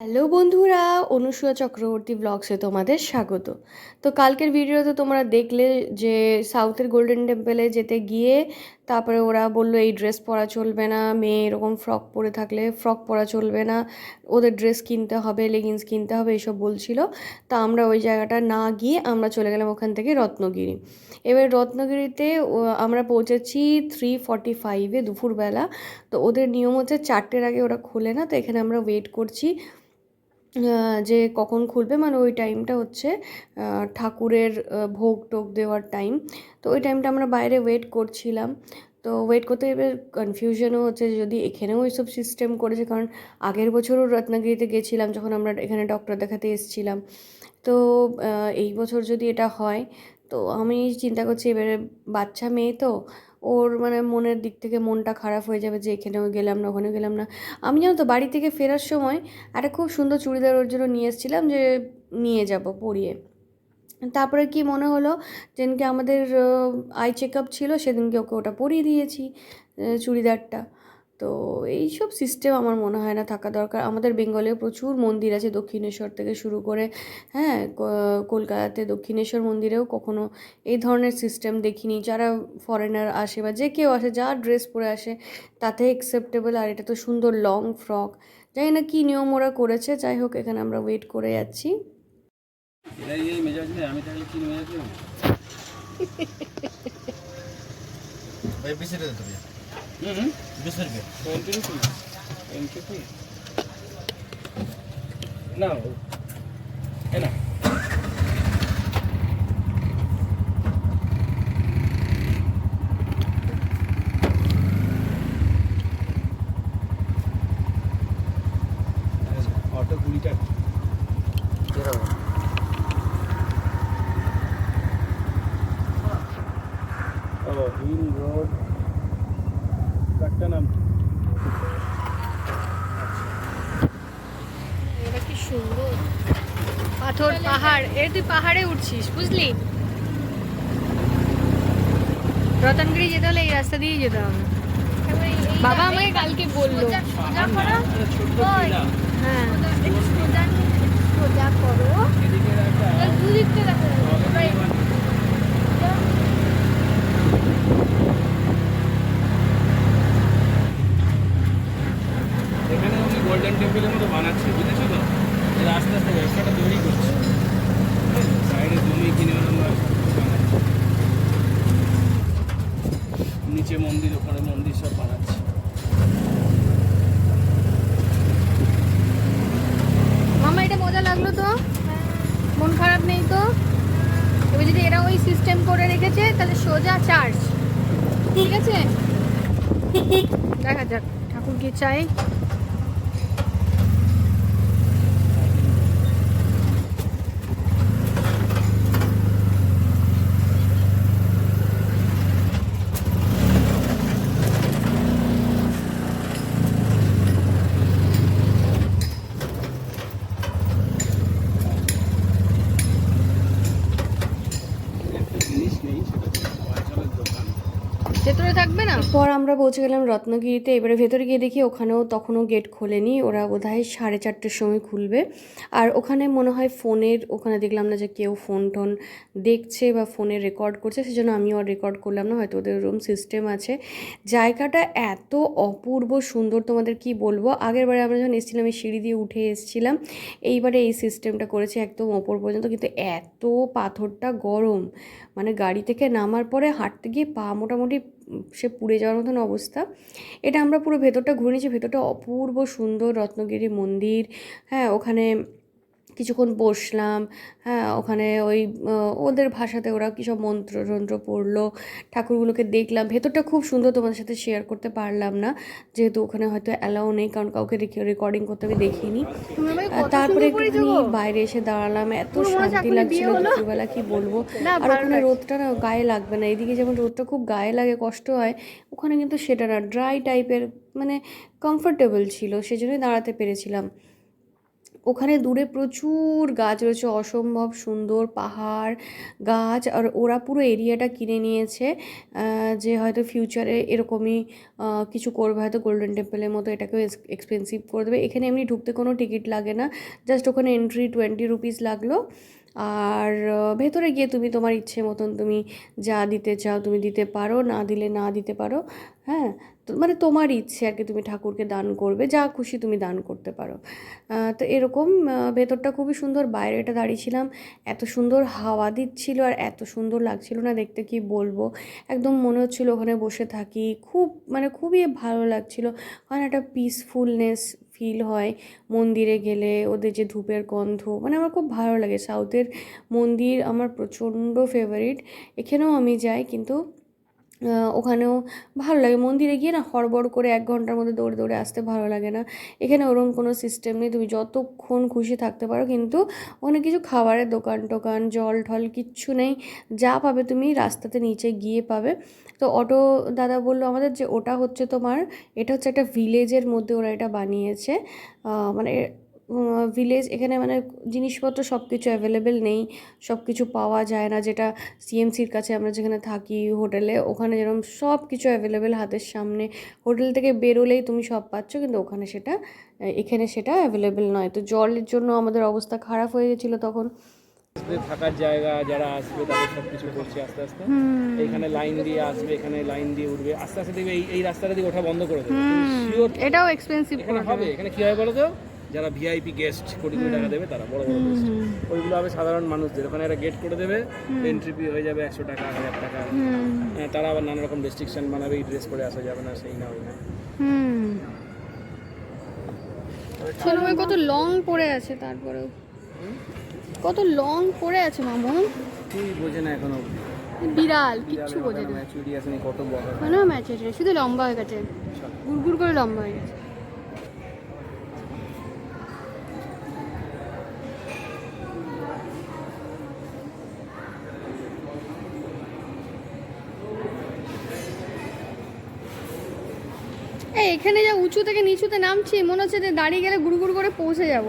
Hello বন্ধুরা, অনুসূয়া চক্রবর্তী ব্লগসে তোমাদের স্বাগত। তো কালকের ভিডিওতে তোমরা দেখলে যে সাউথের গোল্ডেন টেম্পলে যেতে গিয়ে তারপরে ওরা বলল, এই ড্রেস পরা চলবে না, মেয়ে এরকম ফ্রক পরে থাকলে ফ্রক পরা চলবে না, ওদের ড্রেস কিনতে হবে লেগিংস কিনতে হবে এইসব বলছিল। তা আমরা ওই জায়গাটা না গিয়ে আমরা চলে গেলাম ওখান থেকে রত্নগিরি। এবার রত্নগিরিতে আমরা পৌঁছেছি থ্রি ফর্টি ফাইভে দুপুরবেলা। তো ওদের নিয়ম হচ্ছে চারটের আগে ওরা খোলে না, তো এখানে আমরা ওয়েট করছি। যে কখন খুলবে মানে ওই টাইমটা হচ্ছে ঠাকুরের ভোগ টোগ দেওয়ার টাইম তো ওই টাইমটা আমরা বাইরে ওয়েট করছিলাম। তো ওয়েট করতে এবার কনফিউশনও হচ্ছে যদি এখানেও ওইসব সিস্টেম করেছে, কারণ আগের বছরও রত্নাগিরিতে গেছিলাম, যখন আমরা এখানে ডক্টর দেখাতে এসেছিলাম। তো এই বছর যদি এটা হয়, তো আমি চিন্তা করছি এবারে বাচ্চা মেয়ে তো ওর মানে মনের দিক থেকে মনটা খারাপ হয়ে যাবে যে এখানেও গেলাম না, ওখানেও গেলাম না। আমি জানো তো বাড়ি থেকে ফেরার সময় একটা খুব সুন্দর চুড়িদার ওর জন্য নিয়ে এসেছিলাম যে নিয়ে যাব পরিয়ে। তারপরে কি মনে হলো? যেদিনকে আমাদের আই চেক আপ ছিল সেদিনকে ওকে ওটা পরিয়ে দিয়েছি চুড়িদারটা। তো এইসব সিস্টেম আমার মনে হয় না থাকা দরকার। আমাদের বেঙ্গলেও প্রচুর মন্দির আছে দক্ষিণেশ্বর থেকে শুরু করে হ্যাঁ কলকাতাতে দক্ষিণেশ্বর মন্দিরেও কখনো এই ধরনের সিস্টেম দেখিনি। যারা ফরেনার আসে বা যে কেউ আসে যা ড্রেস পরে আসে তাতে অ্যাকসেপ্টেবল আর এটা তো সুন্দর লং ফ্রক জানি না কী নিয়ম ওরা করেছে যাই হোক এখানে আমরা ওয়েট করে যাচ্ছি। এরা এই মেজাজ নেই আমি তাহলে কি মেজাজ নেই भाई बीस रुपये ट्वेंटी रुपीज़ ट्वेंटी रुपीज़ ना है ना? পাহাড় এর তুই পাহাড়ে উঠছিস বুঝলি? রতনগিরি যেতে হলে এই রাস্তা দিয়ে যেতে হবে। বাবা আমাকে কালকে বলল। হ্যাঁ। এখানে উনি গোল্ডেন টেম্পলের মতো বানাচ্ছে বুঝেছ তো? আস্তে আস্তে ব্যবসাটা তৈরি করছে সাইডে জমি কিনে ওরা বানাচ্ছে নিচে মন্দির ওপরে মন্দির সব বানাচ্ছে মামা এটা মজা লাগল তো মন খারাপ নেই তো এবার যদি এরা ওই সিস্টেম করে রেখেছে তাহলে সোজা চার্জ ঠিক আছে দেখা যাক ঠাকুর কি চাই একটা জিনিস নেই সেটা হচ্ছে অঞ্চলের দোকান ভেতরে থাকবে না পর আমরা পৌঁছে গেলাম রত্নগিরিতে। এবারে ভেতরে গিয়ে দেখি ওখানেও তখনও গেট খোলেনি। ওরা বোধহয় সাড়ে চারটের সময় খুলবে। আর ওখানে মনে হয় ফোনের, ওখানে দেখলাম না যে কেউ ফোন টোন দেখছে বা ফোনে রেকর্ড করছে, সেজন্য আমিও আর রেকর্ড করলাম না, হয়তো ওদের রুম সিস্টেম আছে। জায়গাটা এত অপূর্ব সুন্দর, তোমাদের কি বলব? আগের বারে আমরা যখন এসেছিলাম, এই সিঁড়ি দিয়ে উঠে এসেছিলাম, এইবারে এই সিস্টেমটা করেছে একদম ওপর পর্যন্ত, কিন্তু এত পাথরটা গরম। মানে গাড়ি থেকে নামার পরে হাঁটতে গিয়ে পা মোটামুটি সে পুড়ে যাওয়ার মতন অবস্থা। এটা আমরা পুরো ভেতরটা ঘুরে নিয়েছি, ভেতরটা অপূর্ব সুন্দর রত্নগিরি মন্দির। হ্যাঁ ওখানে কিছুক্ষণ বসলাম হ্যাঁ ওখানে ওই ওদের ভাষাতে ওরা কী সব মন্ত্র টন্ত্র পড়ল ঠাকুরগুলোকে দেখলাম। ভেতরটা খুব সুন্দর তোমাদের সাথে শেয়ার করতে পারলাম না যেহেতু ওখানে হয়তো অ্যালাউ নেই কারণ কাউকে রেকর্ডিং করতে আমি দেখিনি। তারপরে একটুখানি বাইরে এসে দাঁড়ালাম এত শান্তি লাগছিল দুপুরবেলা কি বলব? আর ওখানে রোদটা না গায়ে লাগবে না এদিকে যেমন রোদটা খুব গায়ে লাগে কষ্ট হয় ওখানে কিন্তু সেটা না ড্রাই টাইপের মানে কমফোর্টেবল ছিল সেজন্যই দাঁড়াতে পেরেছিলাম। ওখানে দূরে প্রচুর গাছ রয়েছে, অসম্ভব সুন্দর পাহাড়, গাছ, আর ওরা পুরো এরিয়াটা কিনে নিয়েছে যে হয়তো ফিউচারে এরকমই কিছু করবে, হয়তো গোল্ডেন টেম্পলের মতো এটাকেও এক্সপেন্সিভ করে দেবে। এখানে এমনি ঢুকতে কোনো টিকিট লাগে না জাস্ট ওখানে এন্ট্রি টোয়েন্টি রুপিস লাগল। আর ভেতরে গিয়ে তুমি তোমার ইচ্ছে মতন তুমি যা দিতে চাও তুমি দিতে পারো, না দিলে না দিতে পারো হ্যাঁ? মানে তোমার ইচ্ছে আর কি তুমি ঠাকুরকে দান করবে, যা খুশি তুমি দান করতে পারো। তো এরকম ভেতরটা খুবই সুন্দর বাইরেটা দাঁড়িয়েছিলাম, এত সুন্দর হাওয়া দিচ্ছিল আর এত সুন্দর লাগছিল না দেখতে কি বলব? একদম মনে হচ্ছিল ওখানে বসে থাকি, খুব মানে খুবই ভালো লাগছিল, ওখানে একটা পিসফুলনেস ফিল হয় মন্দিরে গেলে, ওদের যে ধূপের গন্ধ মানে আমার খুব ভালো লাগে। সাউথের মন্দির আমার প্রচণ্ড ফেভারিট এখানেও আমি যাই, কিন্তু ওখানেও ভালো লাগে। মন্দিরে গিয়ে না হড়বড় করে এক ঘণ্টার মধ্যে দৌড়ে দৌড়ে আসতে ভালো লাগে না। এখানে ওরকম কোনো সিস্টেম নেই। তুমি যতক্ষণ খুশি থাকতে পারো, কিন্তু ওখানে কিছু খাবারের দোকান টোকান, জল ঠল কিচ্ছু নেই। যা পাবে তুমি রাস্তাতে নিচে গিয়ে পাবে। তো অটো দাদা বলল আমাদের যে ওটা হচ্ছে তোমার, এটা হচ্ছে একটা ভিলেজের মধ্যে ওরা এটা বানিয়েছে। মানে ভিলেজ এখানে মানে জিনিসপত্র সব কিছু অ্যাভেলেবেল নেই সব কিছু পাওয়া যায় না। যেটা সিএমসির কাছে আমরা যেখানে থাকি হোটেলে ওখানে যেরকম সব কিছু অ্যাভেলেবেল হাতের সামনে। হোটেল থেকে বেরোলেই তুমি সব পাচ্ছ কিন্তু ওখানে সেটা এখানে সেটা অ্যাভেলেবেল নয়। তো জলের জন্য আমাদের অবস্থা খারাপ হয়ে গেছিল তখন। থাকার জায়গা যারা আসবে তাদের সব কিছু করছে আস্তে আস্তে। এইখানে লাইন দিয়ে আসবে এখানে লাইন দিয়ে উঠবে। আস্তে আস্তে দেখবে এই এই রাস্তাটা দিয়ে ওঠা বন্ধ করে দেবে। এটাও এক্সপেন্সিভ হবে এখানে কি হয় বলো তো? যারা ভিআইপি গেস্ট কোটি কোটি টাকা দেবে তারা বড় বড় গেস্ট ওইগুলো হবে সাধারণ মানুষদের। ওখানে একটা গেট করে দেবে এন্ট্রি ফি হয়ে যাবে একশো টাকা হাজার টাকা। হ্যাঁ, তারা আবার নানা রকম রেস্ট্রিকশন বানাবে এই ড্রেস পরে আসা যাবে না সেই না ওই না। হুম। কত লং পড়ে আছে তারপরেও। কত লং পড়ে আছে মামুন কি বোঝে না এখনও বিড়াল কিচ্ছু বোঝে না। ম্যাচুরিটি আসেনি কত বড়। কোনো ম্যাচ আছে শুধু লম্বা হয়ে গেছে। গুড়গুড় করে লম্বা হয়ে গেছে এই এখানে যা উঁচু থেকে নিচুতে নামছি মনে হচ্ছে যে দাঁড়িয়ে গেলে গুড়গুড় করে পৌঁছে যাব।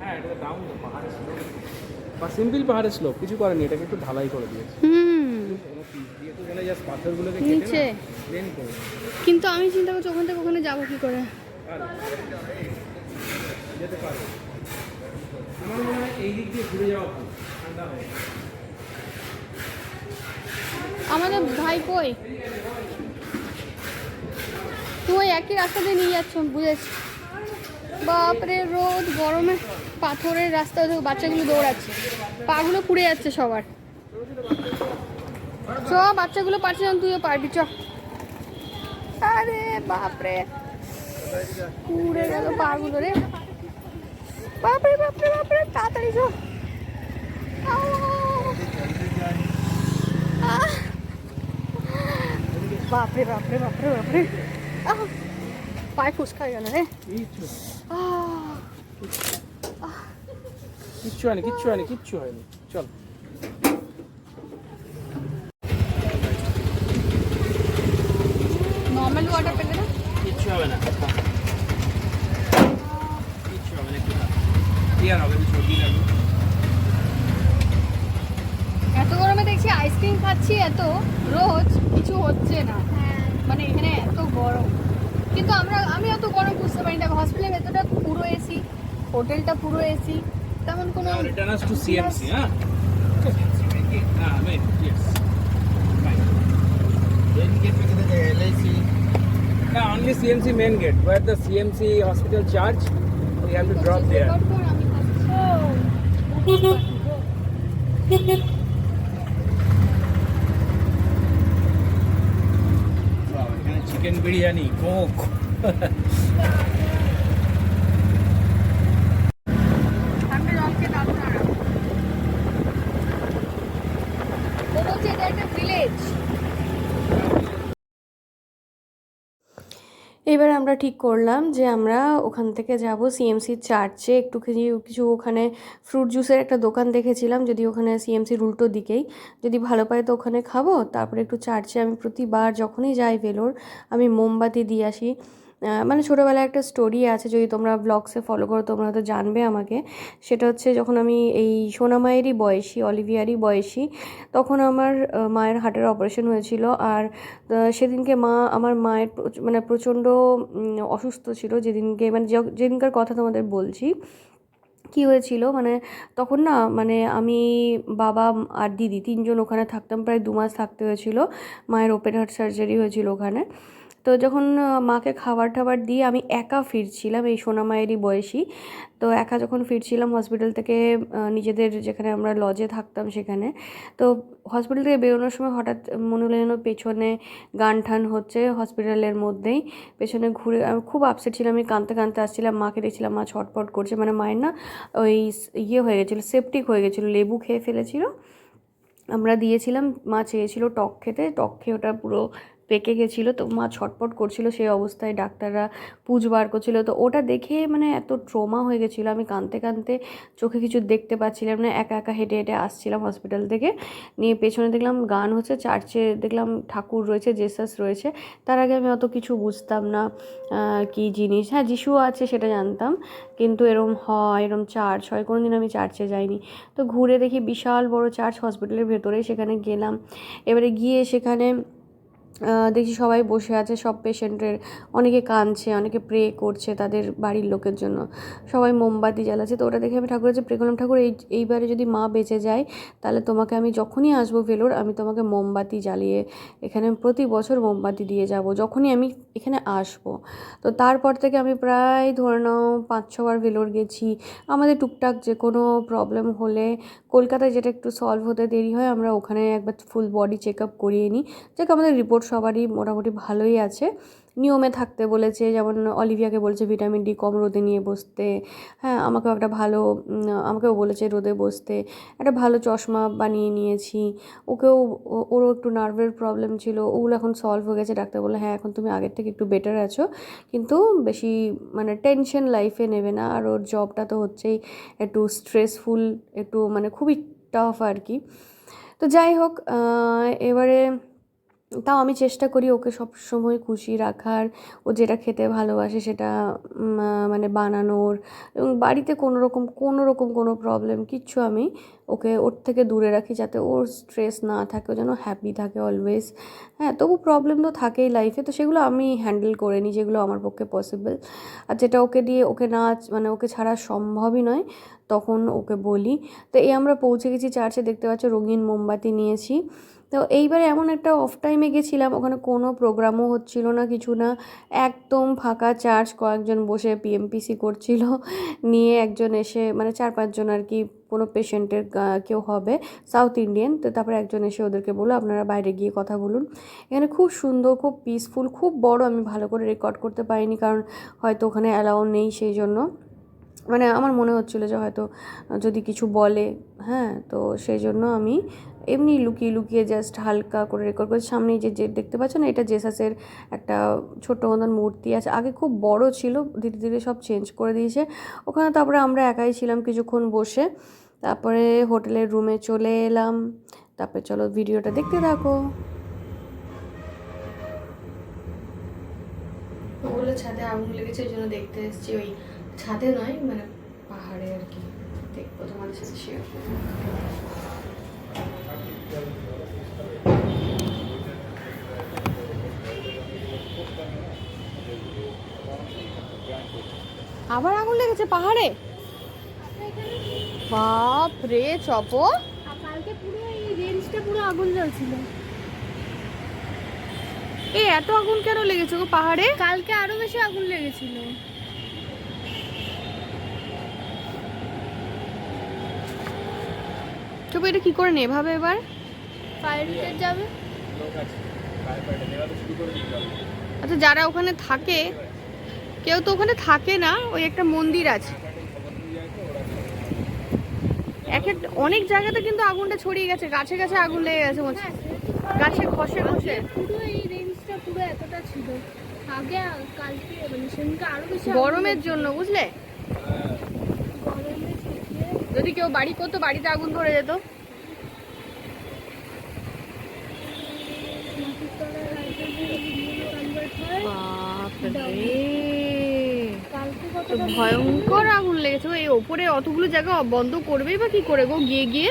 হ্যাঁ এটা ডাউন পাহাড়ের স্লোপ বা সিম্পল পাহাড়ের স্লোপ কিছু করেনি এটাকে একটু ঢালাই করে দিয়েছে। হুম। নিচে। কিন্তু আমি চিন্তা করছি ওখান থেকে ওখানে যাব কি করে? যেতে পারবে আমার মনে হয় এই দিক দিয়ে ঘুরে যাওয়া ঠান্ডা হবে আমাদের ভাই কই? তুই একই রাস্তা দিয়ে নিয়ে যাচ্ছ, বুঝেছি? বাপরে, রোদ, গরমে পাথরের রাস্তা বাচ্চাগুলো দৌড়াচ্ছে। পাগুলো পুড়ে যাচ্ছে সবার। চ, বাচ্চাগুলো পারছে না তুইও পারবি, চ। আরে বাপরে, পুড়ে গেল পাগুলো রে। বাপরে বাপরে বাপরে, তাড়াতাড়ি চ। বাপরে বাপরে বাপরে বাপরে! পায়ে ফুসকা হয়ে গেল রে কিচ্ছু আহ! কিচ্ছু হয়নি কিচ্ছু হয়নি কিচ্ছু হয়নি। চল। নর্মাল ওয়াটার পেলে না? কিচ্ছু হবে না কিচ্ছু হবে না একটু ক্লিয়ার হবে? সর্দি লাগবে এত গরমে দেখছি আইসক্রিম খাচ্ছি এত রোজ কিছু হচ্ছে না। মানে এখানে গরম কিন্তু আমরা আমি অত গরম বুঝতে পারি না হসপিটালের ভেতরটা পুরো এসি হোটেলটা পুরো এসি তেমন কোনো রিটার্ন টু সিএমসি হ্যাঁ হ্যাঁ yes Yeah, only CMC main gate where the CMC hospital charge. We have to drop there. Chicken biryani Coke. একটা ভিলেজ এবার আমরা ঠিক করলাম যে আমরা ওখান থেকে যাব সিএমসি চার্চে একটু কিছু ওখানে ফ্রুট জুসের একটা দোকান দেখেছিলাম, যদি ওখানে সিএমসির উল্টো দিকেই। যদি ভালো পাই তো ওখানে খাব। তারপরে একটু চার্চে আমি প্রতিবার যখনই যাই ভেলোর আমি মোমবাতি দিয়ে আসি। মানে ছোটোবেলায় একটা স্টোরি আছে, যদি তোমরা ব্লগসে ফলো করো, তোমরা তো জানবে আমাকে। সেটা হচ্ছে যখন আমি এই সোনামায়েরই বয়সী, অলিভিয়ারই বয়সী, তখন আমার মায়ের হার্টের অপারেশন হয়েছিল। আর সেদিনকে মা, আমার মায়ের মানে প্রচণ্ড অসুস্থ ছিল। যেদিনকে মানে যেদিনকার কথা তোমাদের বলছি, কী হয়েছিল? মানে তখন না মানে আমি বাবা আর দিদি তিনজন ওখানে থাকতাম, প্রায় দু মাস থাকতে হয়েছিল। মায়ের ওপেন হার্ট সার্জারি হয়েছিল ওখানে। তো যখন মাকে খাবার টাবার দিয়ে আমি একা ফিরছিলাম, এই সোনা মায়েরই বয়সী, তো একা যখন ফিরছিলাম হসপিটাল থেকে নিজেদের যেখানে আমরা লজে থাকতাম সেখানে, তো হসপিটাল থেকে বেরোনোর সময় হঠাৎ মনে হলো যেন পেছনে গান টান হচ্ছে হসপিটালের মধ্যেই, পেছনে ঘুরে, আমি খুব আপসেট ছিলাম, আমি কাঁদতে কাঁদতে আসছিলাম, মাকে দেখছিলাম, মা ছটপট করছে মানে মায়ের না ওই ইয়ে হয়ে গেছিল সেপটিক হয়ে গেছিল, লেবু খেয়ে ফেলেছিল। আমরা দিয়েছিলাম, মা চেয়েছিল টক খেতে, টক খেয়ে ওটা পুরো পেকে গেছিল, তো মা ছটপট করছিল সেই অবস্থায়, ডাক্তাররা পুজ বার করছিল। তো ওটা দেখে মানে এত ট্রমা হয়ে গেছিল, আমি কাঁদতে কাঁদতে চোখে কিছু দেখতে পাচ্ছিলাম না, একা একা হেঁটে হেঁটে আসছিলাম হসপিটাল থেকে। নিয়ে পেছনে দেখলাম গান হচ্ছে চার্চে দেখলাম ঠাকুর রয়েছে জেসাস রয়েছে। তার আগে আমি অত কিছু বুঝতাম না কী জিনিস। হ্যাঁ যিশু আছে সেটা জানতাম, কিন্তু এরম হয়, এরম চার্চ হয় কোনো দিন আমি চার্চে যাইনি। তো ঘুরে দেখি বিশাল বড় চার্চ হসপিটালের ভেতরে সেখানে গেলাম। এবারে গিয়ে সেখানে দেখছি সবাই বসে আছে, সব পেশেন্টের অনেকে কাঁদছে, অনেকে প্রে করছে তাদের বাড়ির লোকের জন্য। সবাই মোমবাতি জ্বালাচ্ছে। তো ওটা দেখে আমি ঠাকুরের কাছে প্রে করলাম, ঠাকুর, এই, এইবারে যদি মা বেঁচে যায়, তাহলে তোমাকে আমি যখনই আসব ভেলোর, আমি তোমাকে মোমবাতি জ্বালিয়ে এখানে প্রতি বছর মোমবাতি দিয়ে যাব, যখনই আমি এখানে আসব। তো তারপর থেকে আমি প্রায় ধরে নাও পাঁচ ছবার ভেলোর গেছি। আমাদের টুকটাক যে কোনো প্রবলেম হলে কলকাতায় যেটা একটু সলভ হতে দেরি হয়, আমরা ওখানে একবার ফুল বডি চেক আপ করিয়ে নিই। যাক, আমাদের রিপোর্ট সবারই মোটামুটি ভালোই আছে। নিয়মে থাকতে বলেছে, যেমন অলিভিয়াকে বলেছে ভিটামিন ডি কম রোদে নিয়ে বসতে। হ্যাঁ আমাকেও একটা ভালো আমাকেও বলেছে রোদে বসতে। একটা ভালো চশমা বানিয়ে নিয়েছি। ওকেও ওরও একটু নার্ভের প্রবলেম ছিল। ওগুলো এখন সলভ হয়ে গেছে। ডাক্তার বলল হ্যাঁ এখন তুমি আগের থেকে একটু বেটার আছো। কিন্তু বেশি মানে টেনশন লাইফে নেবে না। আর ওর জবটা তো হচ্ছেই একটু স্ট্রেসফুল একটু মানে খুবই টাফ আর কি। তো যাই হোক এবারে তাও আমি চেষ্টা করি ওকে সব সময় খুশি রাখার। ও যেটা খেতে ভালোবাসে সেটা মানে বানানোর। এবং বাড়িতে কোনো রকম কোনো রকম কোনো প্রবলেম কিচ্ছু আমি ওকে ওর থেকে দূরে রাখি যাতে ওর স্ট্রেস না থাকে, ও যেন হ্যাপি থাকে অলওয়েজ হ্যাঁ তবু প্রবলেম তো থাকেই লাইফে তো সেগুলো আমি হ্যান্ডেল করে নিই, যেগুলো আমার পক্ষে পসিবল আর যেটা ওকে দিয়ে, ওকে না মানে ওকে ছাড়া সম্ভবই নয়, তখন ওকে বলি। তো এই আমরা পৌঁছে গেছি চার্চে, দেখতে পাচ্ছ রঙিন মোমবাতি নিয়েছি। তো এইবারে এমন একটা অফ টাইমে গেছিলাম, ওখানে কোনো প্রোগ্রামও হচ্ছিল না, কিছু না। একদম ফাঁকা চার্চ কয়েকজন বসে পিএমপিসি করছিল, নিয়ে একজন এসে মানে চার পাঁচজন আর কি, কোনো পেশেন্টের কেউ হবে সাউথ ইন্ডিয়ান তো তারপরে একজন এসে ওদেরকে বলল, আপনারা বাইরে গিয়ে কথা বলুন। এখানে খুব সুন্দর, খুব পিসফুল খুব বড় আমি ভালো করে রেকর্ড করতে পারিনি, কারণ হয়তো ওখানে অ্যালাউ নেই সেই জন্য। মানে আমার মনে হচ্ছিল যে হয়তো যদি কিছু বলে হ্যাঁ তো সেই জন্য আমি এমনি লুকিয়ে লুকিয়ে জাস্ট হালকা করে রেকর্ড করেছি। সামনেই যে যে দেখতে পাচ্ছ না এটা জেসাসের একটা ছোট্ট মতন মূর্তি আছে। আগে খুব বড় ছিল, ধীরে ধীরে সব চেঞ্জ করে দিয়েছে। ওখানে তারপরে আমরা একাই ছিলাম কিছুক্ষণ বসে। তারপরে হোটেলের রুমে চলে এলাম। তারপরে চলো ভিডিওটা দেখতে থাকো। ছাদে আগুন লেগেছে, ওই জন্য দেখতে এসেছি ওই ছাদে নয় মানে পাহাড়ে আর কি। দেখব তোমাদের সাথে শেয়ার আবার আগুন লেগেছে পাহাড়ে? বাপ রে চপ কালকে পুরো এই রেঞ্জটা পুরো আগুন জ্বলছিল। এ এত আগুন কেন লেগেছে গো পাহাড়ে? কালকে আরও বেশি আগুন লেগেছিল। চপ এটা কি করে নেভাবে এবার? ফায়ার ব্রিগেড যাবে। আচ্ছা যারা ওখানে থাকে কেউ তো ওখানে থাকে না ওই একটা মন্দির আছে। এক একটা অনেক জায়গাতে কিন্তু আগুনটা ছড়িয়ে গেছে গাছে গাছে আগুন লেগে গেছে মনে হচ্ছে। গাছে ঘষে ঘষে। পুরো এই রেঞ্জটা পুরো এতটা ছিল। আগে কালকে মানে সেদিনকে আরও বেশি গরমের জন্য বুঝলে? যদি কেউ বাড়ি করতো বাড়িতে আগুন ধরে যেত। ভয়ঙ্কর আগুন লেগেছে এই ওপরে অতগুলো জায়গা বন্ধ করবেই বা কি করে গো? গিয়ে গিয়ে।